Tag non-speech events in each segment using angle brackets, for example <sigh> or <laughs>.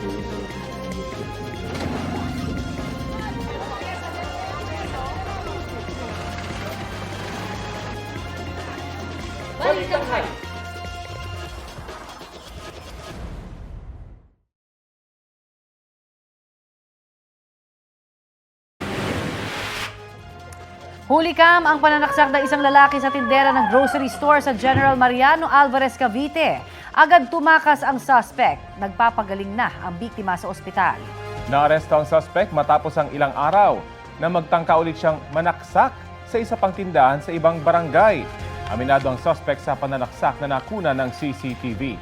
Thank you. Hulikam ang pananaksak ng isang lalaki sa tindera ng grocery store sa General Mariano Alvarez, Cavite. Agad tumakas ang suspect. Nagpapagaling na ang biktima sa ospital. Naaresto ang suspect matapos ang ilang araw na magtangka ulit siyang manaksak sa isa pang tindahan sa ibang barangay. Aminado ang suspect sa pananaksak na nakuna ng CCTV.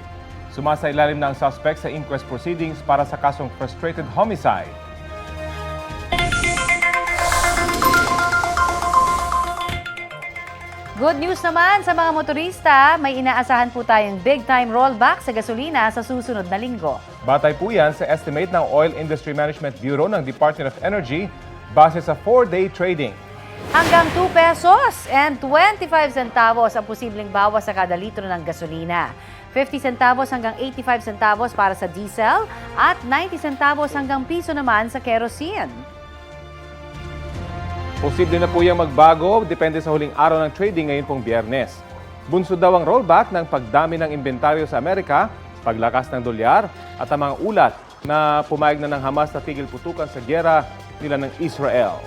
Sumasailalim na ang suspect sa inquest proceedings para sa kasong frustrated homicide. Good news naman sa mga motorista, may inaasahan po tayong big time rollback sa gasolina sa susunod na linggo. Batay po yan sa estimate ng Oil Industry Management Bureau ng Department of Energy base sa 4-day trading. Hanggang 2 pesos and 25 centavos ang posibleng bawas sa kada litro ng gasolina. 50 centavos hanggang 85 centavos para sa diesel at 90 centavos hanggang piso naman sa kerosene. Posible na po yung magbago depende sa huling araw ng trading ngayon pong biyernes. Bunso daw ang rollback ng pagdami ng inventaryo sa Amerika, paglakas ng dolyar at ang mga ulat na pumayag na ng Hamas na tigil putukan sa gyera nila ng Israel.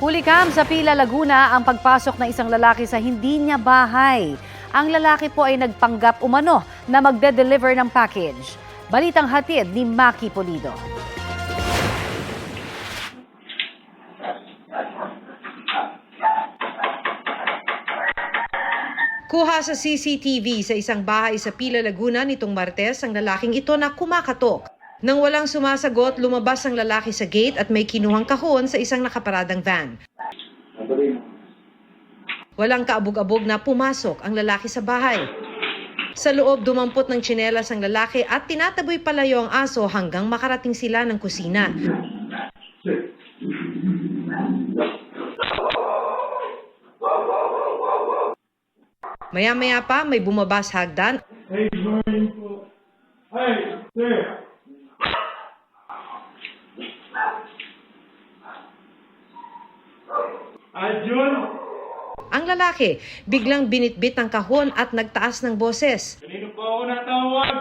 Hulikam sa Pila, Laguna ang pagpasok ng isang lalaki sa hindi niya bahay. Ang lalaki po ay nagpanggap umano na magde-deliver ng package. Balitang hatid ni Maki Polido. Kuha sa CCTV sa isang bahay sa Pila, Laguna nitong Martes ang lalaking ito na kumakatok. Nang walang sumasagot, lumabas ang lalaki sa gate at may kinuhang kahon sa isang nakaparadang van. Walang kaabog-abog na pumasok ang lalaki sa bahay. Sa loob, dumampot ng tsinelas ang lalaki at tinataboy palayo ang aso hanggang makarating sila ng kusina. Maya-maya pa, may bumabas hagdan Hey, po. Hey, sir. Arjun, Ang lalaki, biglang binitbit ang kahon at nagtaas ng boses. kanino po ako natawag?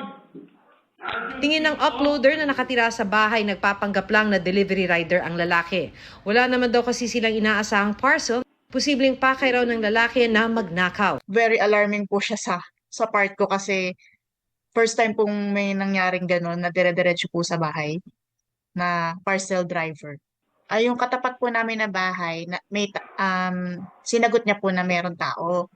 Tingin ng uploader na nakatira sa bahay, nagpapanggap lang na delivery rider ang lalaki. Wala naman daw kasi silang inaasahang parcel. Posibleng pakay raw ng lalaki na magnakaw. very alarming po siya sa sa part ko kasi first time pong may nangyaring gano'n na dire-diretso po sa bahay na parcel driver. Ay yung katapat po namin na bahay na may um sinagot niya po na meron tao.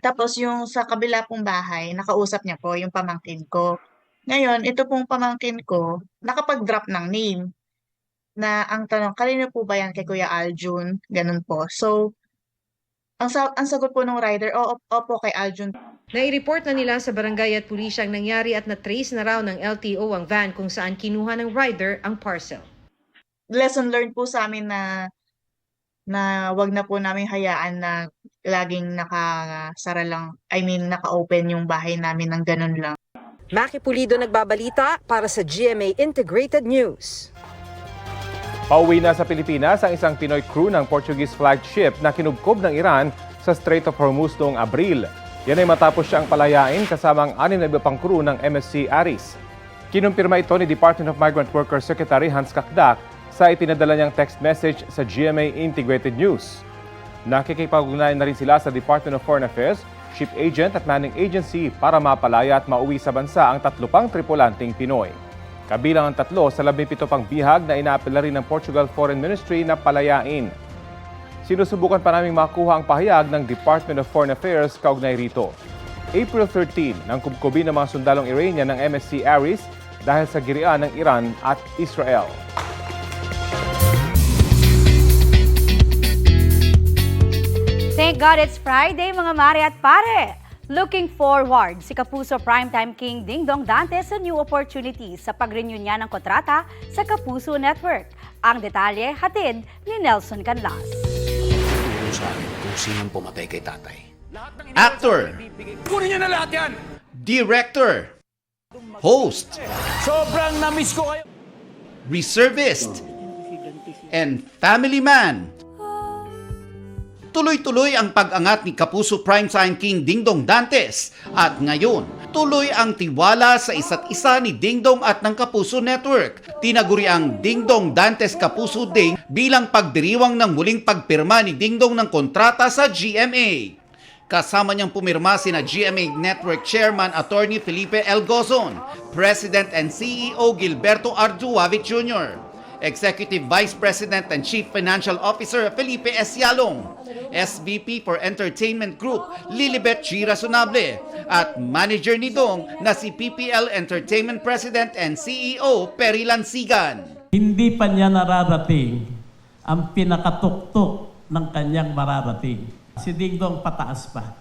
Tapos yung sa kabila pong bahay, nakausap niya po yung pamangkin ko. Ngayon, ito pong pamangkin ko, nakapag-drop ng name na ang tanong, kanino po ba yan kay Kuya Aljun? Ganun po. So, ang, sa- ang sagot po ng rider, oo, opo kay Aljun Nai-report na nila sa barangay at pulisya ang nangyari at na-trace na raw ng LTO ang van kung saan kinuha ng rider ang parcel. lesson learned po sa amin na na wag na po namin hayaan na laging nakasara lang, I mean naka-open yung bahay namin ng ganun lang. Maki Pulido nagbabalita para sa GMA Integrated News. Pauwi na sa Pilipinas ang isang Pinoy crew ng Portuguese flagged ship na kinubkob ng Iran sa Strait of Hormuz noong Abril. Yan ay matapos siyang palayain kasama ang anim na iba pang crew ng MSC Aris. Kinumpirma ito ni Department of Migrant Workers Secretary Hans Kakdak sa ipinadala niyang text message sa GMA Integrated News. Nakikipag-ugnayan na rin sila sa Department of Foreign Affairs, ship agent at manning agency para mapalaya at mauwi sa bansa ang tatlo pang tripulanting Pinoy. Kabilang ang tatlo sa 17 pang bihag na inaapela rin ng Portugal Foreign Ministry na palayain. Sinusubukan pa naming makuha ang pahayag ng Department of Foreign Affairs kaugnay rito. April 13 nang kubkubin ng mga sundalong Iranian ng MSC Aris dahil sa girian ng Iran at Israel. Thank God it's Friday mga mare at pare! Looking forward si Kapuso Primetime King Ding Dong Dante sa new opportunities sa pag-renew niya ng kontrata sa Kapuso Network. Ang detalye hatid ni Nelson Canlas. turo sa akin kung sinong pumatay kay tatay. Actor! Kunin niyo na lahat yan! director, host, Sobrang namiss ko kayo. reservist, and family man. Tuloy-tuloy ang pag-angat ni Kapuso Primetime King Dingdong Dantes at ngayon, tuloy ang tiwala sa isa't isa ni Dingdong at ng Kapuso Network. Tinaguri ang Dingdong Dantes Kapuso Ding bilang pagdiriwang ng muling pagpirma ni Dingdong ng kontrata sa GMA. Kasama niyang pumirma sina GMA Network Chairman Attorney Felipe L. Gozon, President and CEO Gilberto Arduavit Jr., Executive Vice President and Chief Financial Officer Felipe S. Yalong, SVP for Entertainment Group Lilibet G. Razonable, at manager ni Dong na si PPL Entertainment President and CEO Perry Lansigan. Hindi pa niya nararating ang pinakatuktok ng kanyang mararating. Si Dingdong pataas pa.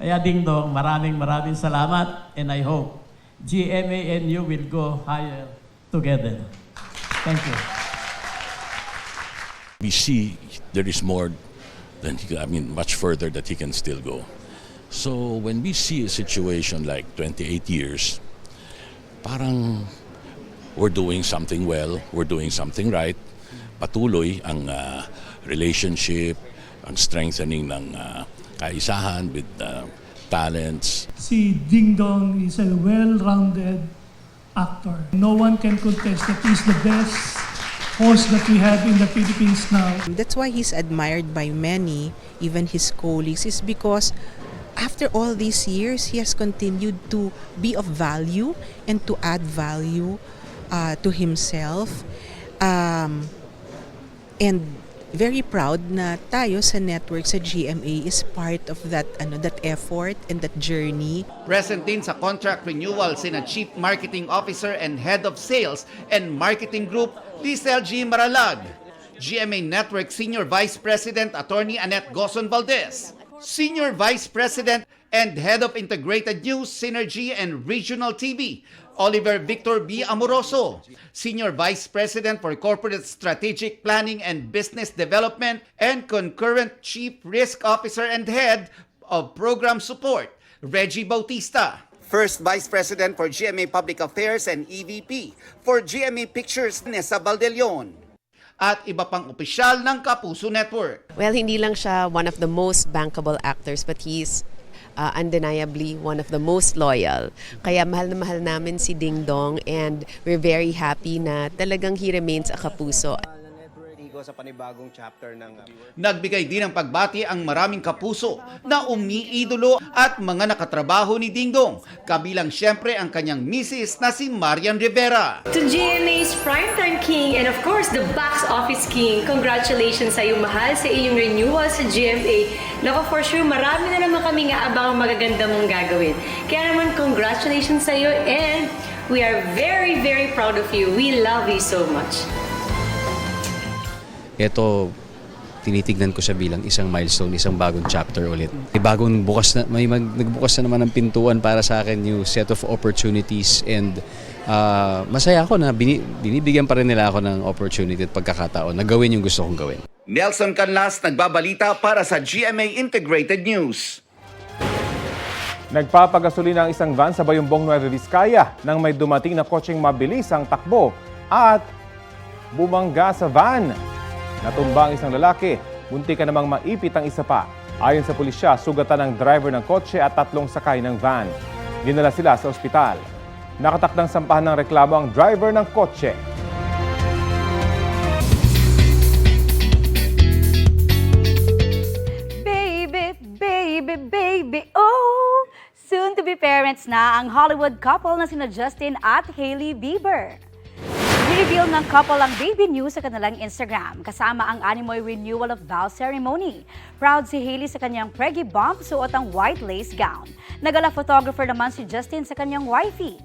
Kaya Dingdong, maraming maraming salamat and I hope GMA and you will go higher together. Thank you. We see there is more than he, I mean, much further that he can still go. So when we see a situation like 28 years, parang we're doing something well, we're doing something right. Patuloy ang ah, relationship, ang strengthening ng ah, kaisahan with ah, talents, Si Ding Dong is a well-rounded actor. No one can contest that he's the best host that we have in the Philippines now. That's why he's admired by many, even his colleagues, is because after all these years, he has continued to be of value and to add value uh, to himself. Um, and very proud na tayo sa network sa GMA is part of that ano that effort and that journey Present din sa contract renewal sina Chief Marketing Officer and Head of Sales and Marketing Group, Lizelle G. Maralag. GMA Network Senior Vice President Attorney Annette Gozon Valdez. Senior Vice President and Head of Integrated News, Synergy and Regional TV, Oliver Victor B. Amoroso. Senior Vice President for Corporate Strategic Planning and Business Development and Concurrent Chief Risk Officer and Head of Program Support, Reggie Bautista. First Vice President for GMA Public Affairs and EVP for GMA Pictures, Nessa Baldelion. At iba pang opisyal ng Kapuso Network. Well, hindi lang siya one of the most bankable actors, but he's uh, undeniably one of the most loyal. Kaya mahal na mahal namin si Ding Dong and we're very happy na talagang he remains a kapuso. Sa panibagong chapter ng uh, Nagbigay din ng pagbati ang maraming kapuso na umiidolo at mga nakatrabaho ni Dingdong, kabilang siyempre ang kanyang misis na si Marian Rivera. To GMA's Primetime King and of course the Box Office King, congratulations sa iyo mahal sa iyong renewal sa GMA. Nako for sure, marami na naman kami nga abang magaganda mong gagawin. Kaya naman congratulations sa iyo and we are very very proud of you. We love you so much. Ito tinitignan ko siya bilang isang milestone, isang bagong chapter ulit. May bagong bukas na, may mag, nagbukas na naman ng pintuan para sa akin new set of opportunities and ah, masaya ako na bini, binibigyan pa rin nila ako ng opportunity at pagkakataon na gawin yung gusto kong gawin. Nelson Canlas nagbabalita para sa GMA Integrated News. Nagpapagasolina ang isang van sa Bayumbong Nueva Vizcaya nang may dumating na kotseng mabilis ang takbo at bumangga sa van. Natumba ang isang lalaki, munti ka namang maipit ang isa pa. Ayon sa pulisya, sugatan ng driver ng kotse at tatlong sakay ng van. Dinala sila sa ospital. Nakatakdang sampahan ng reklamo ang driver ng kotse. Baby, baby, baby, oh! Soon to be parents na ang Hollywood couple na sina Justin at Hailey Bieber. Reveal ng couple ang baby news sa kanilang Instagram kasama ang animoy renewal of vow ceremony. Proud si Hailey sa kanyang preggy bump suot ang white lace gown. Nagala photographer naman si Justin sa kanyang wifey.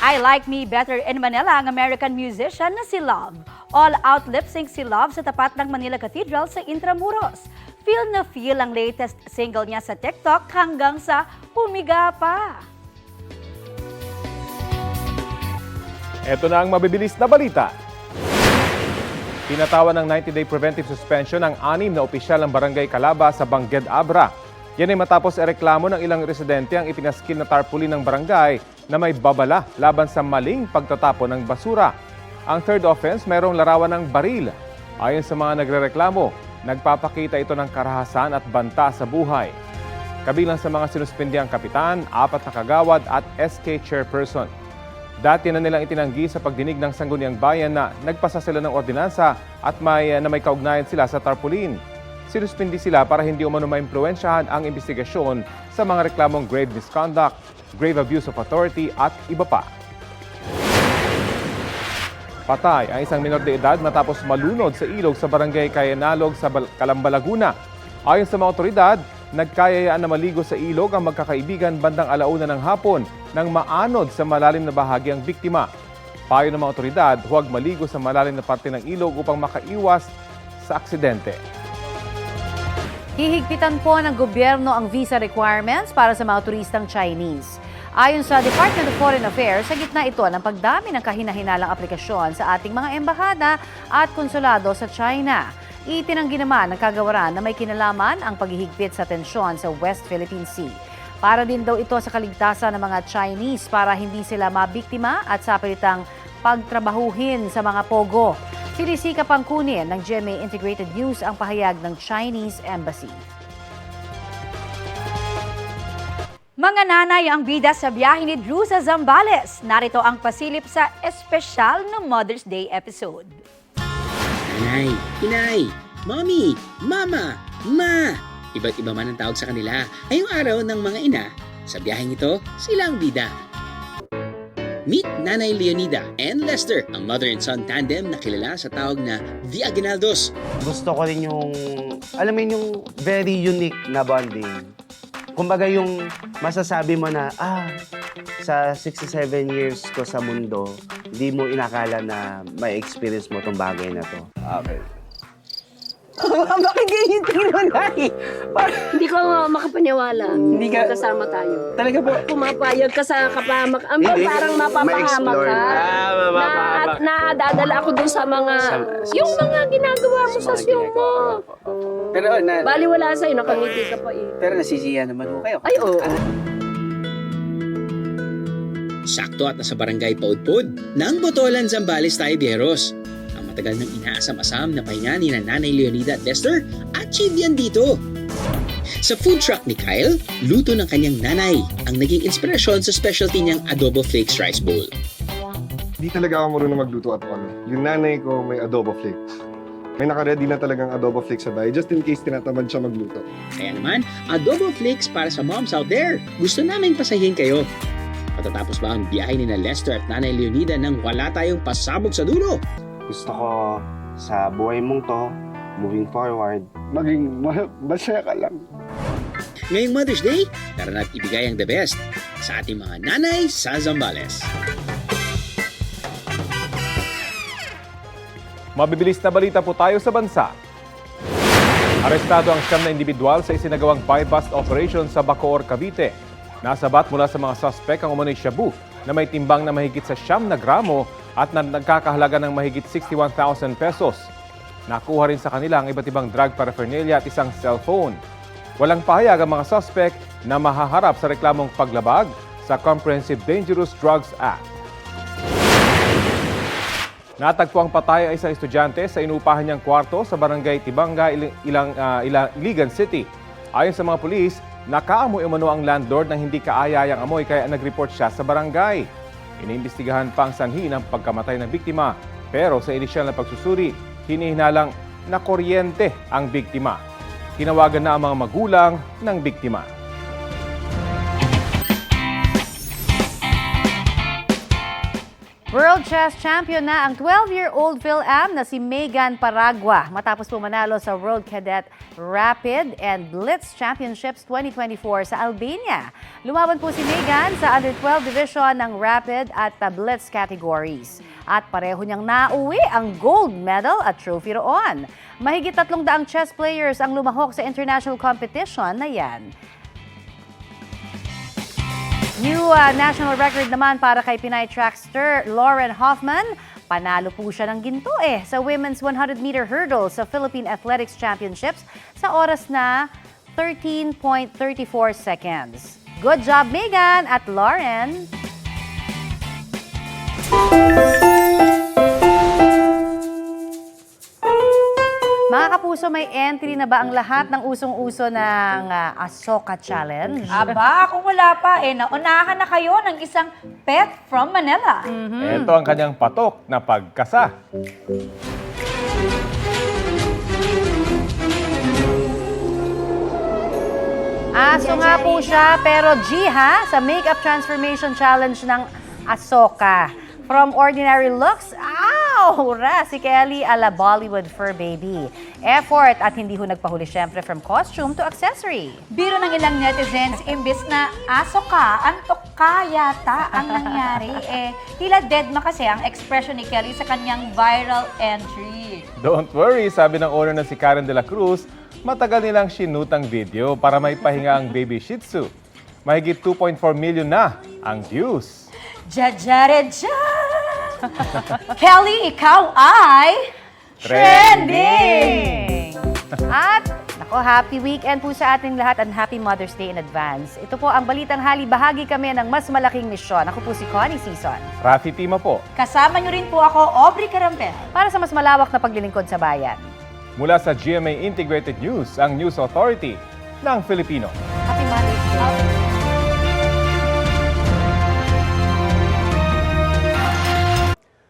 I Like Me Better in Manila ang American musician na si Love. All-out lip-sync si Love sa tapat ng Manila Cathedral sa Intramuros. Feel na feel ang latest single niya sa TikTok hanggang sa humiga pa. Ito na ang mabibilis na balita. Pinatawan ng 90-day preventive suspension ang anim na opisyal ng Barangay Calaba sa Bangged Abra. Yan ay matapos ereklamo ng ilang residente ang ipinaskil na tarpaulin ng barangay na may babala laban sa maling pagtatapon ng basura. Ang third offense mayroong larawan ng baril. Ayon sa mga nagrereklamo, nagpapakita ito ng karahasan at banta sa buhay. Kabilang sa mga sinuspendiyang kapitan, apat na kagawad at SK chairperson. Dati na nilang itinanggi sa pagdinig ng Sangguniang Bayan na nagpasa sila ng ordinansa at may, na may kaugnayan sila sa tarpaulin. Sinuspindi sila para hindi umano maimpluwensyahan ang investigasyon sa mga reklamong grave misconduct, grave abuse of authority at iba pa. Patay ang isang minor de edad matapos malunod sa ilog sa barangay Kayanalog sa Calamba, Laguna. Ayon sa mga otoridad, nagkayayaan na maligo sa ilog ang magkakaibigan bandang alauna ng hapon nang maanod sa malalim na bahagi ang biktima. Payo ng mga otoridad, huwag maligo sa malalim na parte ng ilog upang makaiwas sa aksidente. Hihigpitan po ng gobyerno ang visa requirements para sa mga turistang Chinese. Ayon sa Department of Foreign Affairs, sa gitna ito ng pagdami ng kahina-hinalang aplikasyon sa ating mga embahada at konsulado sa China. Itinanggi naman ng kagawaran na may kinalaman ang paghihigpit sa tensyon sa West Philippine Sea. Para din daw ito sa kaligtasan ng mga Chinese para hindi sila mabiktima at sa pilitang pagtrabahuhin sa mga pogo. Sinisika pang kunin ng GMA Integrated News ang pahayag ng Chinese Embassy. Mga nanay ang bida sa biyahe ni Drew sa Zambales. Narito ang pasilip sa espesyal na Mother's Day episode. Nanay, inay, mommy, mama, ma. Iba't iba man ang tawag sa kanila. Ngayong araw ng mga ina, sa biyaheng ito, sila ang bida. Meet Nanay Leonida and Lester, ang mother and son tandem na kilala sa tawag na The Aguinaldos. gusto ko rin yung, alam mo yun, yung very unique na bonding. Kumbaga yung masasabi mo na, ah, sa 67 years ko sa mundo, hindi mo inakala na may experience mo tong bagay na to. Okay. <laughs> Bakit ganyan tingin Nay? Hindi ko makapaniwala. Hindi ka- Kasama tayo. Talaga po? Pumapayag ka sa kapamak. Ang Hindi, parang mapapahamak ma-explore ka. na. Ah, mapapahamak. Na, nadadala ako dun sa mga, Sa- yung mga ginagawa mo sa show mo. Pero, na, Bali wala sa'yo, nakangiti ka pa eh. pero nasisiyahan naman ho kayo. Ay, oo. Sakto at nasa barangay Paudpod ng Botolan, Zambales tayo, Bieros. Ang matagal nang inaasam-asam na pahinga ni na Nanay Leonida at Lester, achieve yan dito. Sa food truck ni Kyle, luto ng kanyang nanay ang naging inspirasyon sa specialty niyang adobo flakes rice bowl. Di talaga ako marunong magluto at ano. Yung nanay ko may adobo flakes. May naka-ready na talagang adobo flakes sa bahay just in case tinatamad siya magluto. Kaya naman, adobo flakes para sa moms out there. Gusto naming pasahin kayo. Matatapos ba ang biyahe ni na Lester at Nanay Leonida nang wala tayong pasabog sa dulo? Gusto ko sa buhay mong to, moving forward, Maging masaya ka lang. Ngayong Mother's Day, tara na't ibigay ang the best sa ating mga nanay sa Zambales. Mabibilis na balita po tayo sa bansa. Arestado ang siyam na individual sa isinagawang buy-bust operation sa Bacoor, Cavite. Nasabat mula sa mga suspect ang umano'y shabu na may timbang na mahigit sa siyam na gramo at na nagkakahalaga ng mahigit 61,000 pesos. Nakuha rin sa kanila ang iba't ibang drug paraphernalia at isang cellphone. Walang pahayag ang mga suspect na mahaharap sa reklamong paglabag sa Comprehensive Dangerous Drugs Act. Natagpo ang patay ang isang estudyante sa inupahan niyang kwarto sa barangay Tibanga, Ilang, Ilang, ah, Ila- Iligan City. Ayon sa mga pulis, nakaamoy umano ang landlord na hindi kaayayang amoy kaya nag-report siya sa barangay. Iniimbestigahan pa ang sanhi ng pagkamatay ng biktima. Pero sa inisyal na pagsusuri, hinihinalang na kuryente ang biktima. Tinawagan na ang mga magulang ng biktima. World Chess Champion na ang 12-year-old Phil-Am na si Megan Paragua matapos pumanalo sa World Cadet Rapid and Blitz Championships 2024 sa Albania. Lumaban po si Megan sa Under-12 division ng Rapid at Blitz categories. At pareho niyang nauwi ang gold medal at trophy roon. Mahigit tatlong daang chess players ang lumahok sa international competition na yan. New uh, national record naman para kay Pinay trackster Lauren Hoffman. Panalo po siya ng ginto eh sa Women's 100-meter hurdle sa Philippine Athletics Championships sa oras na 13.34 seconds. Good job, Megan at Lauren! Mga kapuso, may entry na ba ang lahat ng usong-uso ng ah, Asoka Challenge? Aba, kung wala pa, eh, naunahan na kayo ng isang pet from Manila. Ito ang kanyang patok na pagkasa. Aso nga po siya, pero G ha, sa Makeup Transformation Challenge ng Asoka. From ordinary looks, ow! Ra, si Kelly ala Bollywood fur baby. Effort at hindi ho nagpahuli syempre from costume to accessory. Biro ng ilang netizens, imbis na aso ka, antok ka yata ang nangyari. eh, tila dead ma kasi ang expression ni Kelly sa kanyang viral entry. Don't worry, sabi ng owner na si Karen de la Cruz, matagal nilang sinutang video para may pahinga ang baby Shih Tzu. Mahigit 2.4 million na ang views. Jajare <laughs> Kelly, ikaw ay... Trending! At, nako, happy weekend po sa ating lahat and happy Mother's Day in advance. Ito po ang Balitang Hali. Bahagi kami ng mas malaking misyon. Ako po si Connie Season. Rafi Tima po. Kasama niyo rin po ako, Aubrey Carampel. Para sa mas malawak na paglilingkod sa bayan. Mula sa GMA Integrated News, ang News Authority ng Filipino.